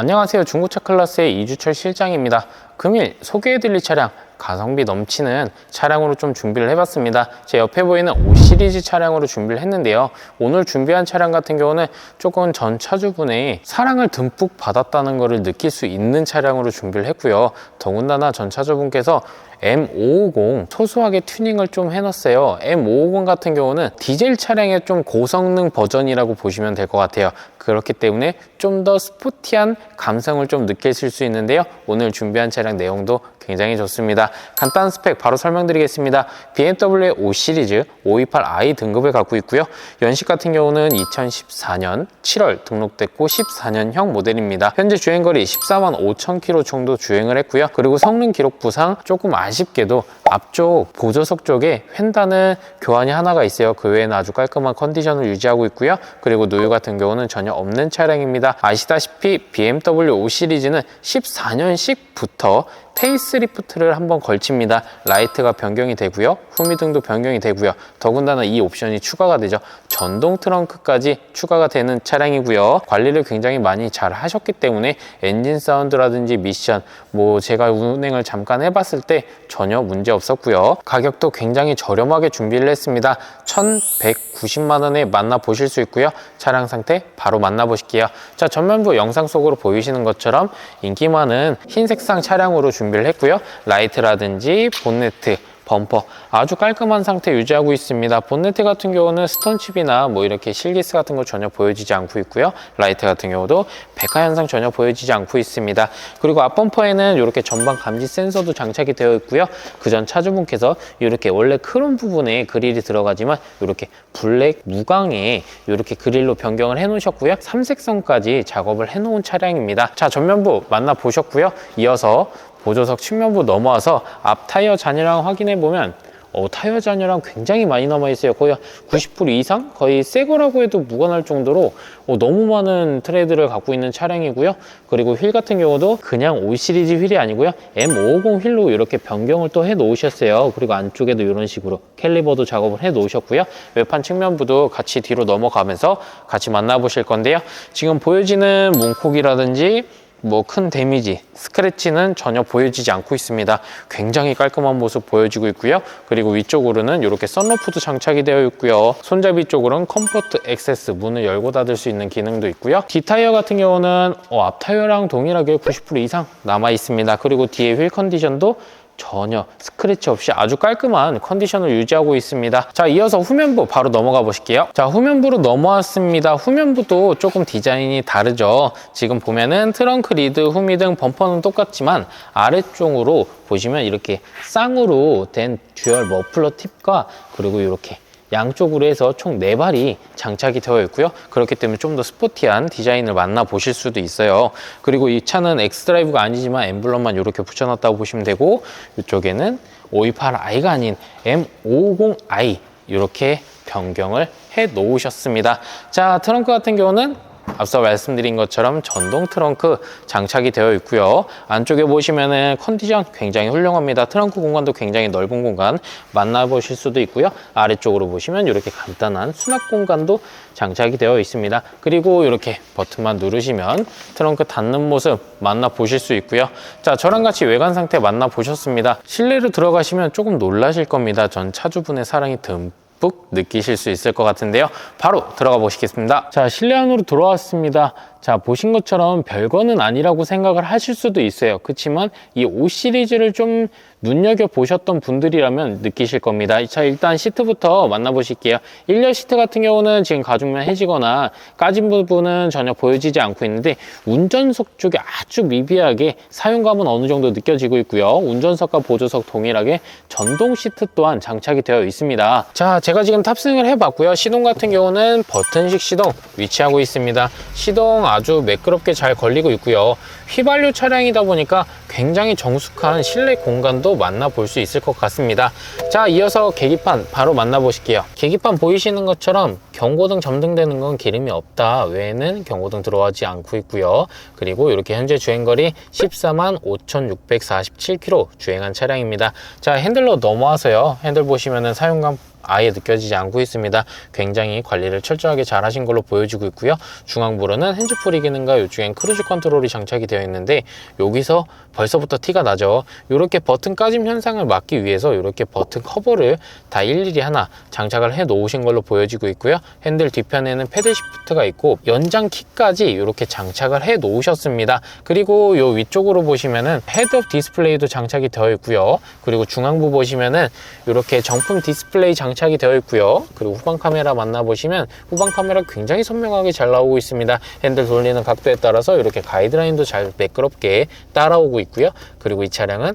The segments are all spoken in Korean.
안녕하세요. 중고차 클래스의 이주철 실장입니다. 금일 소개해드릴 차량 가성비 넘치는 차량으로 좀 준비를 해봤습니다. 제 옆에 보이는 5 시리즈 차량으로 준비를 했는데요. 오늘 준비한 차량 같은 경우는 조금 전 차주분의 사랑을 듬뿍 받았다는 것을 느낄 수 있는 차량으로 준비를 했고요. 더군다나 전 차주분께서 M550 소소하게 튜닝을 좀 해놨어요. M550 같은 경우는 디젤 차량의 좀 고성능 버전이라고 보시면 될 것 같아요. 그렇기 때문에 좀 더 스포티한 감성을 좀 느끼실 수 있는데요. 오늘 준비한 차량 내용도 굉장히 좋습니다. 간단한 스펙 바로 설명드리겠습니다. BMW 5 시리즈 528i 등급을 갖고 있고요. 연식 같은 경우는 2014년 7월 등록됐고 14년형 모델입니다. 현재 주행거리 14만 5천 킬로 정도 주행을 했고요. 그리고 성능 기록 부상 조금 아쉽게도 앞쪽 보조석 쪽에 휀다는 교환이 하나가 있어요. 그 외에는 아주 깔끔한 컨디션을 유지하고 있고요. 그리고 노유 같은 경우는 전혀 없는 차량입니다. 아시다시피 BMW 5 시리즈는 14년식 부터 페이스리프트를 한번 걸칩니다. 라이트가 변경이 되고요. 후미등도 변경이 되고요. 더군다나 이 옵션이 추가가 되죠. 전동 트렁크까지 추가가 되는 차량이고요. 관리를 굉장히 많이 잘 하셨기 때문에 엔진 사운드라든지 미션 뭐 제가 운행을 잠깐 해봤을 때 전혀 문제 없었고요. 가격도 굉장히 저렴하게 준비를 했습니다. 1,190만 원에 만나보실 수 있고요. 차량 상태 바로 만나보실게요. 자 전면부 영상 속으로 보이시는 것처럼 인기 많은 흰색 상 차량으로 준비를 했고요. 라이트라든지 본네트 범퍼 아주 깔끔한 상태 유지하고 있습니다. 본네트 같은 경우는 스톤칩이나 뭐 이렇게 실기스 같은 거 전혀 보여지지 않고 있고요. 라이트 같은 경우도 백화 현상 전혀 보여지지 않고 있습니다. 그리고 앞범퍼에는 이렇게 전방 감지 센서도 장착이 되어 있고요. 그전 차주분께서 이렇게 원래 크롬 부분에 그릴이 들어가지만 이렇게 블랙 무광에 이렇게 그릴로 변경을 해 놓으셨고요. 삼색선까지 작업을 해 놓은 차량입니다. 자 전면부 만나 보셨고요. 이어서 보조석 측면부 넘어와서 앞 타이어 잔여량 확인해 보면 어, 타이어 잔여량 굉장히 많이 남아 있어요. 거의 90% 이상? 거의 새 거라고 해도 무관할 정도로 어, 너무 많은 트레드를 갖고 있는 차량이고요. 그리고 휠 같은 경우도 그냥 5 시리즈 휠이 아니고요. M550 휠로 이렇게 변경을 또 해 놓으셨어요. 그리고 안쪽에도 이런 식으로 캘리버도 작업을 해 놓으셨고요. 외판 측면부도 같이 뒤로 넘어가면서 같이 만나보실 건데요. 지금 보여지는 문콕이라든지 뭐 큰 데미지, 스크래치는 전혀 보여지지 않고 있습니다. 굉장히 깔끔한 모습 보여지고 있고요. 그리고 위쪽으로는 이렇게 썬루프도 장착이 되어 있고요. 손잡이 쪽으로는 컴포트 액세스, 문을 열고 닫을 수 있는 기능도 있고요. 뒷타이어 같은 경우는 어, 앞타이어랑 동일하게 90% 이상 남아 있습니다. 그리고 뒤에 휠 컨디션도 전혀 스크래치 없이 아주 깔끔한 컨디션을 유지하고 있습니다. 자, 이어서 후면부 바로 넘어가 보실게요. 자, 후면부로 넘어왔습니다. 후면부도 조금 디자인이 다르죠. 지금 보면은 트렁크 리드, 후미 등 범퍼는 똑같지만 아래쪽으로 보시면 이렇게 쌍으로 된 듀얼 머플러 팁과 그리고 이렇게 양쪽으로 해서 총 4발이 장착이 되어 있고요. 그렇기 때문에 좀 더 스포티한 디자인을 만나보실 수도 있어요. 그리고 이 차는 엑스드라이브가 아니지만 엠블럼만 이렇게 붙여놨다고 보시면 되고 이쪽에는 528i가 아닌 M550i 이렇게 변경을 해 놓으셨습니다. 자, 트렁크 같은 경우는 앞서 말씀드린 것처럼 전동 트렁크 장착이 되어 있고요. 안쪽에 보시면은 컨디션 굉장히 훌륭합니다. 트렁크 공간도 굉장히 넓은 공간 만나보실 수도 있고요. 아래쪽으로 보시면 이렇게 간단한 수납 공간도 장착이 되어 있습니다. 그리고 이렇게 버튼만 누르시면 트렁크 닫는 모습 만나보실 수 있고요. 자, 저랑 같이 외관 상태 만나보셨습니다. 실내로 들어가시면 조금 놀라실 겁니다. 전 차주분의 사랑이 듬듬 뿍 느끼실 수 있을 것 같은데요. 바로 들어가 보시겠습니다. 자, 실내 안으로 들어왔습니다. 자, 보신 것처럼 별거는 아니라고 생각을 하실 수도 있어요. 그렇지만 이 5 시리즈를 좀 눈여겨 보셨던 분들이라면 느끼실 겁니다. 자, 일단 시트부터 만나보실게요. 1열 시트 같은 경우는 지금 가죽면 해지거나 까진 부분은 전혀 보여지지 않고 있는데 운전석 쪽에 아주 미비하게 사용감은 어느 정도 느껴지고 있고요. 운전석과 보조석 동일하게 전동 시트 또한 장착이 되어 있습니다. 자, 제가 지금 탑승을 해봤고요. 시동 같은 경우는 버튼식 시동 위치하고 있습니다. 시동 아주 매끄럽게 잘 걸리고 있고요. 휘발유 차량이다 보니까 굉장히 정숙한 실내 공간도 만나볼 수 있을 것 같습니다. 자, 이어서 계기판 바로 만나보실게요. 계기판 보이시는 것처럼 경고등 점등되는 건 기름이 없다 외에는 경고등 들어가지 않고 있고요. 그리고 이렇게 현재 주행거리 14만 5,647km 주행한 차량입니다. 자, 핸들로 넘어와서요. 핸들 보시면은 사용감 아예 느껴지지 않고 있습니다. 굉장히 관리를 철저하게 잘 하신 걸로 보여지고 있고요. 중앙부로는 핸즈프리 기능과 이쪽엔 크루즈 컨트롤이 장착이 되어 있는데 여기서 벌써부터 티가 나죠. 이렇게 버튼 까짐 현상을 막기 위해서 이렇게 버튼 커버를 다 일일이 하나 장착을 해 놓으신 걸로 보여지고 있고요. 핸들 뒤편에는 패들 시프트가 있고 연장 키까지 이렇게 장착을 해 놓으셨습니다. 그리고 요 위쪽으로 보시면은 헤드업 디스플레이도 장착이 되어 있고요. 그리고 중앙부 보시면은 이렇게 정품 디스플레이 장착 이 되어 있고요. 그리고 후방 카메라 만나보시면 후방 카메라 굉장히 선명하게 잘 나오고 있습니다. 핸들 돌리는 각도에 따라서 이렇게 가이드라인도 잘 매끄럽게 따라오고 있고요. 그리고 이 차량은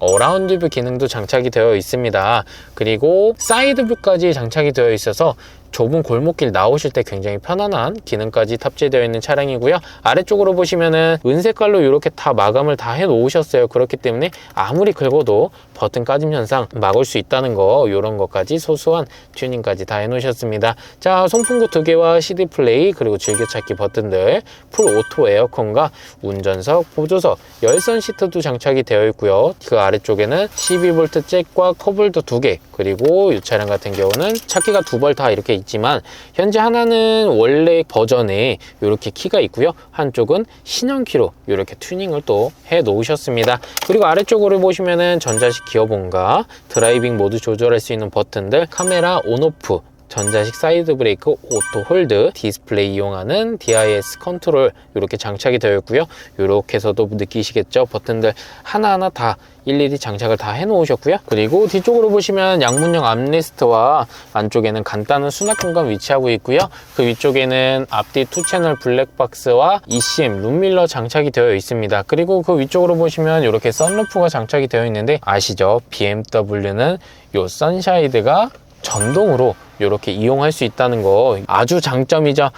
어라운드 뷰 기능도 장착이 되어 있습니다. 그리고 사이드 뷰까지 장착이 되어 있어서 좁은 골목길 나오실 때 굉장히 편안한 기능까지 탑재되어 있는 차량이고요. 아래쪽으로 보시면은 은색깔로 이렇게 다 마감을 다 해 놓으셨어요. 그렇기 때문에 아무리 긁어도 버튼 까짐 현상 막을 수 있다는 거 이런 것까지 소소한 튜닝까지 다 해 놓으셨습니다. 자, 송풍구 두 개와 CD 플레이 그리고 즐겨찾기 버튼들 풀 오토 에어컨과 운전석, 보조석, 열선 시트도 장착이 되어 있고요. 그 아래쪽에는 12V 잭과 컵홀더 두 개, 그리고 이 차량 같은 경우는 차키가 두 벌 다 이렇게 있지만 현재 하나는 원래 버전에 이렇게 키가 있고요. 한쪽은 신형 키로 이렇게 튜닝을 또 해 놓으셨습니다. 그리고 아래쪽으로 보시면은 전자식 기어봉과 드라이빙 모드 조절할 수 있는 버튼들, 카메라 온오프, 전자식 사이드 브레이크, 오토 홀드, 디스플레이 이용하는 DIS 컨트롤 이렇게 장착이 되어 있고요. 이렇게 해서도 느끼시겠죠? 버튼들 하나하나 다 일일이 장착을 다 해 놓으셨고요. 그리고 뒤쪽으로 보시면 양문형 암레스트와 안쪽에는 간단한 수납 공간 위치하고 있고요. 그 위쪽에는 앞뒤 투 채널 블랙박스와 ECM 룸밀러 장착이 되어 있습니다. 그리고 그 위쪽으로 보시면 이렇게 썬루프가 장착이 되어 있는데 아시죠? BMW는 요 선샤이드가 전동으로 이렇게 이용할 수 있다는 거 아주 장점이죠.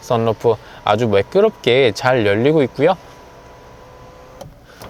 썬루프 아주 매끄럽게 잘 열리고 있고요.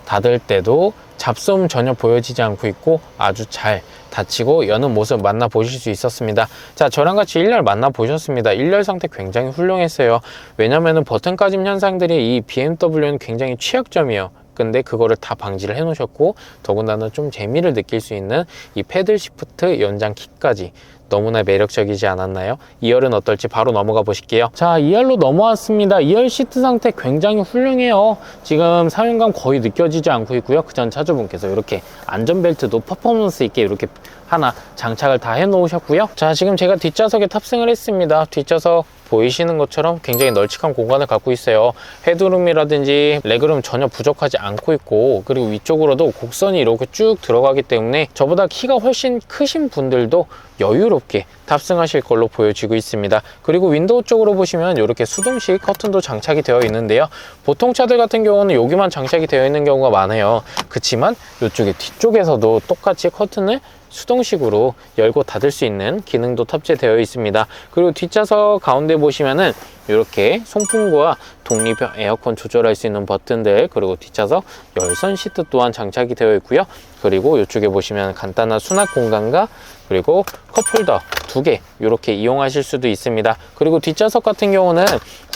닫을 때도 잡소음 전혀 보여지지 않고 있고 아주 잘 닫히고 여는 모습 만나 보실 수 있었습니다. 자, 저랑 같이 1열 만나 보셨습니다. 1열 상태 굉장히 훌륭했어요. 왜냐면은 버튼 까짐 현상들이 이 BMW는 굉장히 취약점이에요. 근데 그거를 다 방지를 해 놓으셨고 더군다나 좀 재미를 느낄 수 있는 이 패들 시프트 연장 킥까지 너무나 매력적이지 않았나요? 2열은 어떨지 바로 넘어가 보실게요. 자, 2열로 넘어왔습니다. 2열 시트 상태 굉장히 훌륭해요. 지금 사용감 거의 느껴지지 않고 있고요. 그 전 차주분께서 이렇게 안전벨트도 퍼포먼스 있게 이렇게 하나 장착을 다 해 놓으셨고요. 자, 지금 제가 뒷좌석에 탑승을 했습니다. 뒷좌석 보이시는 것처럼 굉장히 널찍한 공간을 갖고 있어요. 헤드룸이라든지 레그룸 전혀 부족하지 않고 있고 그리고 위쪽으로도 곡선이 이렇게 쭉 들어가기 때문에 저보다 키가 훨씬 크신 분들도 여유롭게 탑승하실 걸로 보여지고 있습니다. 그리고 윈도우 쪽으로 보시면 이렇게 수동식 커튼도 장착이 되어 있는데요. 보통 차들 같은 경우는 여기만 장착이 되어 있는 경우가 많아요. 그렇지만 이쪽에 뒤쪽에서도 똑같이 커튼을 수동식으로 열고 닫을 수 있는 기능도 탑재되어 있습니다. 그리고 뒷좌석 가운데 보시면은 이렇게 송풍구와 독립 에어컨 조절할 수 있는 버튼들 그리고 뒷좌석 열선 시트 또한 장착이 되어 있고요. 그리고 이쪽에 보시면 간단한 수납 공간과 그리고 컵홀더 두 개 이렇게 이용하실 수도 있습니다. 그리고 뒷좌석 같은 경우는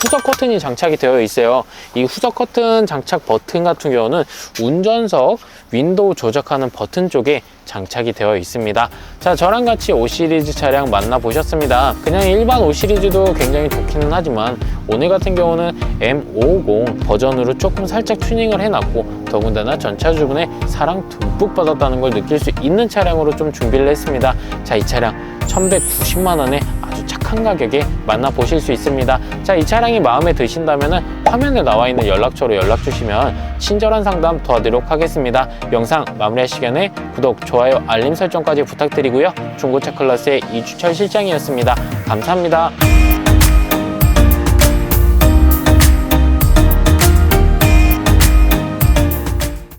후석 커튼이 장착이 되어 있어요. 이 후석 커튼 장착 버튼 같은 경우는 운전석 윈도우 조작하는 버튼 쪽에 장착이 되어 있습니다. 자, 저랑 같이 5 시리즈 차량 만나보셨습니다. 그냥 일반 5 시리즈도 굉장히 좋기는 하지만 오늘 같은 경우는 M550 버전으로 조금 살짝 튜닝을 해놨고 더군다나 전차주분의 사랑 듬뿍 받았다는 걸 느낄 수 있는 차량으로 좀 준비를 했습니다. 자, 이 차량 1190만 원에 아주 착한 가격에 만나보실 수 있습니다. 자, 이 차량이 마음에 드신다면 화면에 나와 있는 연락처로 연락 주시면 친절한 상담 도와드리도록 하겠습니다. 영상 마무리하시기 전에 구독, 좋아요, 알림 설정까지 부탁드리고요. 중고차 클래스의 이주철 실장이었습니다. 감사합니다.